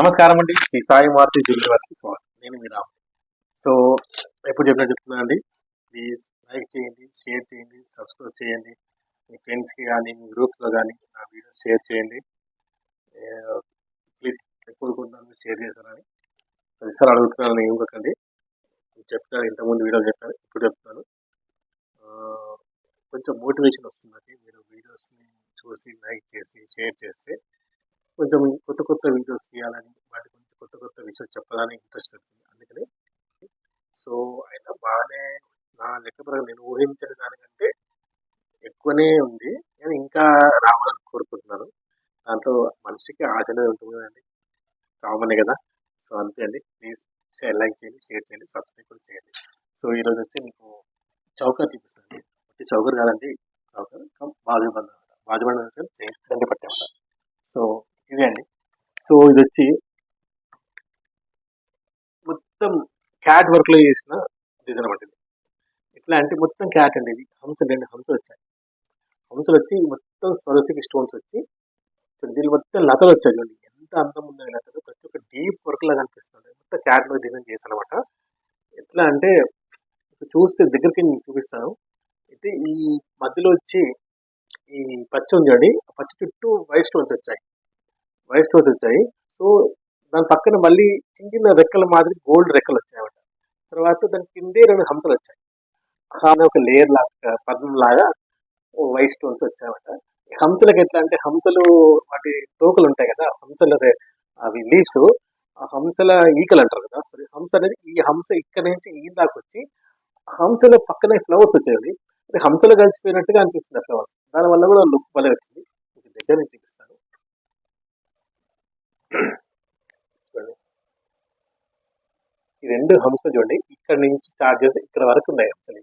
నమస్కారం అండి. శ్రీ సాయి మారుతి జ్యువెలర్స్కి స్వాగతం. నేను మీ రామ్. సో ఎప్పుడు చెప్పినా చెప్తున్నా అండి ప్లీజ్ లైక్ చేయండి షేర్ చేయండి సబ్స్క్రైబ్ చేయండి. మీ ఫ్రెండ్స్కి కానీ మీ గ్రూప్స్లో కానీ నా వీడియోస్ షేర్ చేయండి. ప్లీజ్ ఎప్పుడు కొంటాను షేర్ చేశారని ప్రతిసారి అడుగుతున్నాను నేను ఇవ్వకండి చెప్తాను ఇంతకుముందు వీడియో చెప్పాను ఇప్పుడు చెప్తున్నాను. కొంచెం మోటివేషన్ వస్తుందండి మీరు వీడియోస్ని చూసి లైక్ చేసి షేర్ చేస్తే కొంచెం కొత్త కొత్త వీడియోస్ తీయాలని వాటి గురించి కొత్త కొత్త విషయాలు చెప్పాలని ఇంట్రెస్ట్ ఉంటుంది అందుకని సో అయినా బాగానే నా లెక్క ప్రకారం నేను ఊహించిన దానికంటే ఎక్కువనే ఉంది. నేను ఇంకా రావాలని కోరుకుంటున్నాను. దాంట్లో మనిషికి ఆశ అనేది ఉంటుంది కదండి. కామనే కదా. సో అంతే అండి. ప్లీజ్ షేర్ లైక్ చేయండి షేర్ చేయండి సబ్స్క్రైబ్ కూడా చేయండి. సో ఈరోజు వచ్చి మీకు చౌకర్ చూపిస్తాను అంటే చౌకర్ కాదండి. చౌకర్ కమ్ బాజుబంద్ అనమాట. బాజుబంద్ అంటే పట్టే సో ఇదే అండి. సో ఇది వచ్చి మొత్తం క్యాట్ వర్క్లో చేసిన డిజైన్ అనమాట ఇది. ఎట్లా అంటే మొత్తం క్యాట్ అండి ఇది. హంసలు అండి హంసలు వచ్చాయి. హంసలు వచ్చి మొత్తం స్వరసికి స్టోన్స్ వచ్చి దీని మొత్తం లతలు వచ్చాయి చూడండి. ఎంత అందం ఉన్నాయి లతలు. ప్రతి ఒక్క డీప్ వర్క్ లాగా అనిపిస్తుంది. మొత్తం క్యాట్లో డిజైన్ చేశాను అనమాట. ఎట్లా అంటే ఇప్పుడు చూస్తే దగ్గరికి నేను చూపిస్తాను. అయితే ఈ మధ్యలో వచ్చి ఈ పచ్చ ఉంది చూడండి. ఆ పచ్చ చుట్టూ వైట్ స్టోన్స్ వచ్చాయి. వైట్ స్టోన్స్ వచ్చాయి. సో దాని పక్కన మళ్ళీ చిన్న చిన్న రెక్కల మాదిరి గోల్డ్ రెక్కలు వచ్చాయన్నమాట. తర్వాత దాని కిందే రెండు హంసలు వచ్చాయి. కానీ ఒక లేయర్ లాగా పద్మం లాగా వైట్ స్టోన్స్ వచ్చాయన్నమాట. ఈ హంసలకు ఎట్లా అంటే హంసలు వాటి తోకలు ఉంటాయి కదా హంసలు అదే అవి లీవ్స్. ఆ హంసల ఈకలు అంటారు కదా సరే హంస అనేది ఈ హంస ఇక్కడ నుంచి ఈ దాకా వచ్చి హంసల పక్కనే ఫ్లవర్స్ వచ్చేవి హంసలు కలిసిపోయినట్టుగా అనిపిస్తుంది ఆ ఫ్లవర్స్. దానివల్ల కూడా లుక్ భలే వచ్చింది. దగ్గర నుంచి చూపిస్తాను. చూడండి ఈ రెండు హంస చూడండి. ఇక్కడ నుంచి స్టార్ట్ చేసి ఇక్కడ వరకు ఉన్నాయి హంసలు.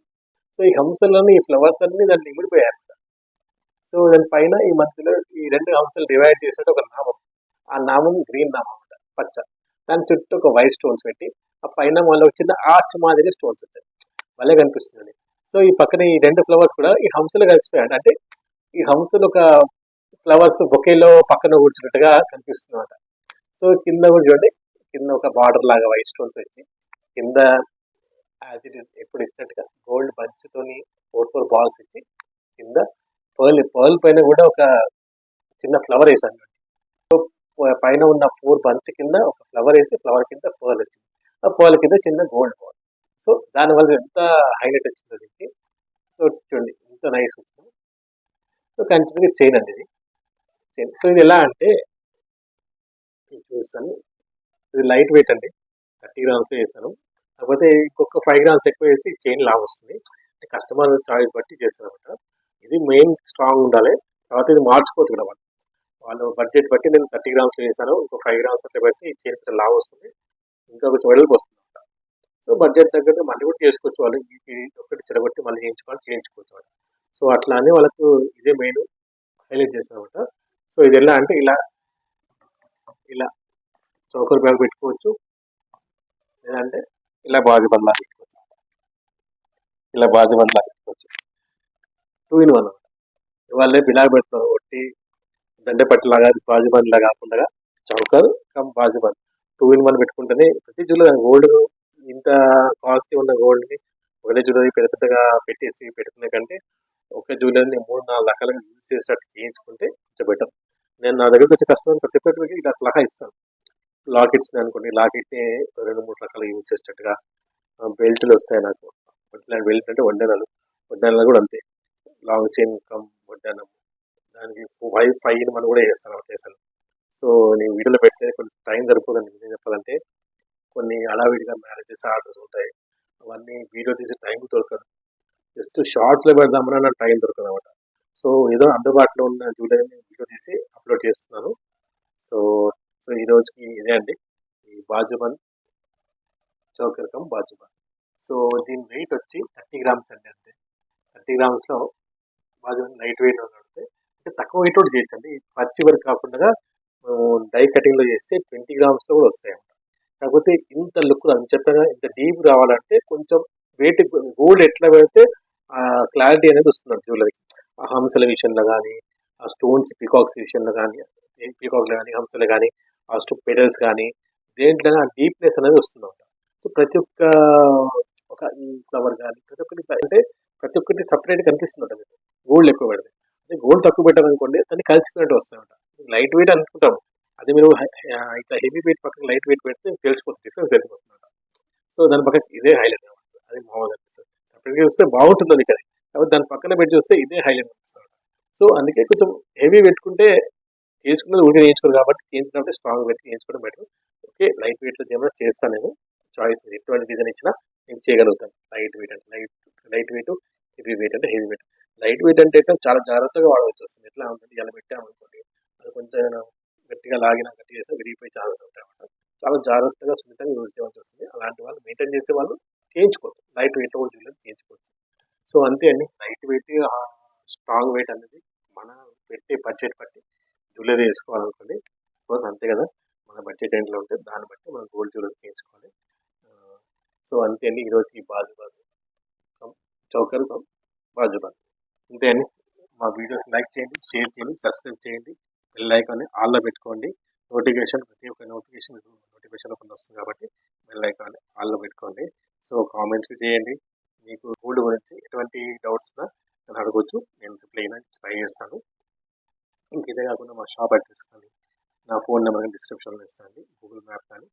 సో ఈ హంసలని ఈ ఫ్లవర్స్ అన్ని దాన్ని ఇమిడిపోయాయి సో దాని పైన ఈ మధ్యలో ఈ రెండు హంసలు డివైడ్ చేసినట్టు ఒక నామం. ఆ నామం గ్రీన్ నామం అన్నమాట పచ్చ. దాని చుట్టూ ఒక వైట్ స్టోన్స్ పెట్టి ఆ పైన మళ్ళీ చిన్న ఆర్చ్ మాదిరి స్టోన్స్ వచ్చాయి భలే కనిపిస్తుంది సో ఈ పక్కన ఈ రెండు ఫ్లవర్స్ కూడా ఈ హంసలు కలిసిపోయాడు అంటే ఈ హంసలు ఒక ఫ్లవర్స్ బొకేలో పక్కన కూర్చున్నట్టుగా కనిపిస్తుంది సో కింద కూడా చూడండి. కింద ఒక బార్డర్ లాగా వైట్ స్టోన్స్ వచ్చి కింద యాజ్ ఇట్ ఇస్ ఎప్పుడు ఇచ్చినట్టుగా గోల్డ్ బంచ్తోని ఫోర్ ఫోర్ బాల్స్ ఇచ్చి కింద పర్ల్ పర్ల్ పైన కూడా ఒక చిన్న ఫ్లవర్ వేసాను సో పైన ఉన్న ఫోర్ బంచ్ కింద ఒక ఫ్లవర్ వేసి ఫ్లవర్ కింద పర్ల్ వచ్చింది. ఆ పర్ల్ కింద చిన్న గోల్డ్ బాల్ సో దానివల్ల ఎంత హైలైట్ వచ్చిందో దీనికి సో చూడండి ఎంత నైస్ వచ్చింది. సో కంటిన్యూగా చైన్ అండి ఇది. చైన్ సో ఇది ఎలా అంటే చూపిస్తాను చూస్తాను. ఇది లైట్ వెయిట్ అండి. థర్టీ గ్రామ్స్ వేస్తాను కాకపోతే ఇంకొక ఫైవ్ గ్రామ్స్ ఎక్కువ వేసి చైన్ లాగా వస్తుంది. అంటే కస్టమర్ చాయిస్ బట్టి చేస్తాను అనమాట ఇది మెయిన్ స్ట్రాంగ్ ఉండాలి. తర్వాత ఇది మార్చుకోవచ్చు కూడా వాళ్ళు. వాళ్ళు బడ్జెట్ బట్టి నేను థర్టీ గ్రామ్స్ వేసాను ఇంకో ఫైవ్ గ్రామ్స్ అట్లా పెడితే ఈ చైన్ కొంచెం లాభ వస్తుంది. ఇంకా కొంచెం వెడల్పు వస్తుంది అనమాట సో బడ్జెట్ తగ్గట్టు మళ్ళీ కూడా చేసుకోవచ్చు వాళ్ళు. ఇది ఒకటి చెడగొట్టి మళ్ళీ చేయించుకోవాలి చేయించుకోవచ్చు వాళ్ళు. సో అట్లా అని వాళ్ళకు ఇదే మెయిన్ హైలైట్ చేస్తాను అనమాట సో ఇది ఎలా అంటే ఇలా ఇలా చౌకర్ బ్యాగ్ పెట్టుకోవచ్చు. లేదంటే ఇలా బాజు బండ్లా పెట్టుకోవచ్చు. ఇలా బాజు బండ్లా పెట్టుకోవచ్చు. టూ ఇన్ వన్ ఇవాళ బిలాగ్ పెడుతున్నారు ఒట్టి దండపట్టి లాగా బాజు బండ్లా కాకుండా చౌకర్ కమ్ బాజు బండ్. టూ ఇన్ వన్ పెట్టుకుంటేనే ప్రతి జిల్లా గోల్డ్ ఇంత కాస్ట్లీ ఉన్న గోల్డ్ని ఒకటే జ్యువెలరీ పెద్ద పెద్దగా పెట్టేసి పెట్టుకునే కంటే ఒక జ్యువెలరీని మూడు నాలుగు రకాలుగా యూజ్ చేసేటట్టు చేయించుకుంటే కొంచెం బెటర్ నా దగ్గరకు వచ్చే కస్టమర్ ప్రతి ఒక్కరికి ఇలా సలహా ఇస్తాను. లాకెట్స్ అనుకోండి లాకెట్ని రెండు మూడు రకాలు యూజ్ చేసేటట్టుగా బెల్ట్లు వస్తాయి నాకు. బెల్ట్ అంటే వడ్డానాలు వడ్డానాలు కూడా అంతే. లాంగ్ చైన్ కమ్ వడ్డానం దానికి ఫైవ్ ఫైవ్ మనం కూడా వేస్తాను చేశాను సో నేను వీడియోలో పెట్టే కొంచెం టైం సరిపోదండి. నేను చెప్పాలంటే కొన్ని హడావిడిగా మ్యారేజెస్ ఆర్డర్స్ ఉంటాయి. అవన్నీ వీడియో తీసే టైం దొరకదు. జస్ట్ షార్ట్స్లో పెడదామని నాకు టైం దొరకదు అనమాట సో ఏదో అందుబాటులో ఉన్న జూలైని వీడియో తీసి అప్లోడ్ చేస్తున్నాను. సో సో ఈ రోజుకి ఇదే అండి. ఈ బాజుబన్ చౌకరకం బాజుబన్ సో దీని వెయిట్ వచ్చి థర్టీ గ్రామ్స్ అండి అంతే. థర్టీ గ్రామ్స్లో బాజుబన్ లైట్ వెయిట్ ఉంటుంది అంటే తక్కువ వెయిట్ కూడా చేయొచ్చండి పచ్చి వరకు కాకుండా డై కటింగ్లో చేస్తే ట్వంటీ గ్రామ్స్లో కూడా వస్తాయి కాకపోతే ఇంత లుక్ చెప్పగా ఇంత డీప్ రావాలంటే కొంచెం వెయిట్ గోల్డ్ ఎట్లా పెడితే క్లారిటీ అనేది వస్తుంది జ్యువెలరీకి హంసల విషయంలో కానీ ఆ స్టోన్స్ పికాక్స్ విషయంలో కానీ పీకాక్లు కానీ హంసలు కానీ ఆ పెడల్స్ కానీ దేంట్లో ఆ డీప్నెస్ అనేది వస్తుందన్నమాట. సో ప్రతి ఒక్క ఒక ఈ ఫ్లవర్ కానీ ప్రతి ఒక్కటి అంటే ప్రతి ఒక్కటి సపరేట్ కనిపిస్తుంది గోల్డ్ ఎక్కువ పెడితే. అదే గోల్డ్ తక్కువ పెట్టారు అనుకోండి దాన్ని కలిసిపోయినట్టు వస్తాయంట లైట్ వెయిట్ అనుకుంటాం. అదే మీరు ఇట్లా హెవీ వెయిట్ పక్కన లైట్ వెయిట్ పెడితే తెలిసిపోతుంది డిఫరెన్స్ తెలిసిపోతుంది సో దాని పక్కన ఇదే హైలైట్ అది బాగుంది అనిపిస్తుంది. సపరేట్గా చూస్తే బాగుంటుంది అది? కదా కాబట్టి దాని పక్కన పెట్టి చూస్తే ఇదే హైలైట్ అనిపిస్తుంది. సో అందుకే కొంచెం హెవీ పెట్టుకుంటే చేసుకున్నది ఊరికే చేయించుకోరు కాబట్టి చేయించుకుంటే స్ట్రాంగ్ పెట్టి చేయించుకోవడం బెటర్ ఓకే లైట్ వెయిట్లో ఏమైనా చేస్తాను నేను. చాయిస్ మీద ఎటువంటి డిజైన్ ఇచ్చినా నేను చేయగలుగుతాను. లైట్ వెయిట్ అంటే light light weight heavy weight అంటే హెవీ వెయిట్ లైట్ వెయిట్ అంటే చాలా జాగ్రత్తగా వాడవచ్చు వస్తుంది. ఎట్లా ఉంటుంది ఇలా పెట్టామనుకోండి అది కొంచెం గట్టిగా లాగినా గట్టి చేస్తే విరిగిపోయే ఛాన్సెస్ ఉంటాయి అన్నమాట. చాలా జాగ్రత్తగా సున్నితంగా యూజ్ చేయవలసి వస్తుంది. అలాంటి వాళ్ళు మెయింటైన్ చేసే వాళ్ళు చేయించుకోవచ్చు లైట్ వెయిట్లో కూడా చేయించుకోవచ్చు. సో అంతే అండి. లైట్ వెయిట్ స్ట్రాంగ్ వెయిట్ అనేది మన పెట్టే బడ్జెట్ బట్టి జ్యువెలరీ వేసుకోవాలనుకోండి బికాస్ అంతే కదా. మన బడ్జెట్ ఎంట్లో ఉంటే దాన్ని బట్టి మనం గోల్డ్ జ్యువెలరీ చేయించుకోవాలి సో అంతే అండి. ఈరోజు ఈ బాజు బాజు చౌకర్ కమ్ బాజు బాజు. అంతే అండి. మా వీడియోస్ లైక్ చేయండి షేర్ చేయండి సబ్స్క్రైబ్ చేయండి. బెల్ ఐకాన్ని ఆల్లో పెట్టుకోండి. నోటిఫికేషన్ ప్రతి ఒక్క నోటిఫికేషన్ నోటిఫికేషన్ ఒకటి వస్తుంది కాబట్టి బెల్ ఐకాన్ని ఆల్లో పెట్టుకోండి. సో కామెంట్స్ చేయండి. మీకు గోల్డ్ గురించి ఎటువంటి డౌట్స్ ఉన్నా నన్ను అడగొచ్చు. నేను రిప్లై అయినా ట్రై చేస్తాను. ఇంక ఇదే కాకుండా మా షాప్ అడ్రస్ కానీ నా ఫోన్ నెంబర్ కానీ డిస్క్రిప్షన్లో ఇస్తాను. గూగుల్ మ్యాప్ కానీ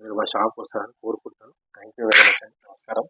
మీరు మా షాప్కి వస్తారని కోరుకుంటాను థ్యాంక్ యూ వెరీ మచ్ అండి. నమస్కారం.